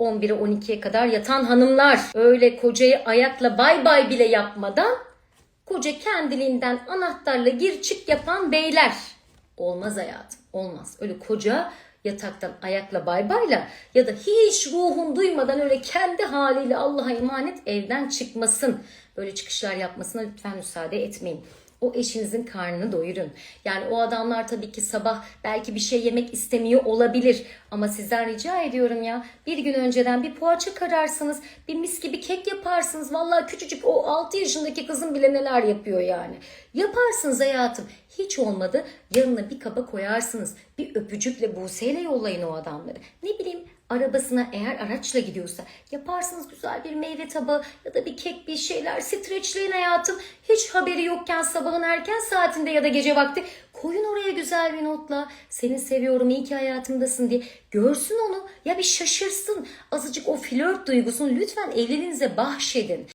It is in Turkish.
11'e 12'ye kadar yatan hanımlar öyle kocayı ayakla bay bay bile yapmadan koca kendiliğinden anahtarla gir çık yapan beyler. Olmaz hayatım olmaz. Öyle koca yataktan ayakla bay bayla ya da hiç ruhun duymadan öyle kendi haliyle Allah'a emanet evden çıkmasın. Böyle çıkışlar yapmasına lütfen müsaade etmeyin. O eşinizin karnını doyurun. Yani o adamlar tabii ki sabah belki bir şey yemek istemiyor olabilir. Ama sizden rica ediyorum ya bir gün önceden bir poğaça kararsınız. Bir mis gibi kek yaparsınız. Vallahi küçücük o 6 yaşındaki kızın bile neler yapıyor yani. Yaparsınız hayatım. Hiç olmadı yanına bir kaba koyarsınız. Bir öpücükle Buse'yle yollayın o adamları. Ne bileyim arabasına eğer araçla gidiyorsa yaparsınız güzel bir meyve tabağı ya da bir kek bir şeyler streçleyin hayatım. Hiç haberi yokken sabahın erken saatinde ya da gece vakti koyun oraya güzel bir notla. Seni seviyorum iyi ki hayatımdasın diye görsün onu ya bir şaşırsın. Azıcık o flört duygusunu lütfen evliliğinize bahşedin.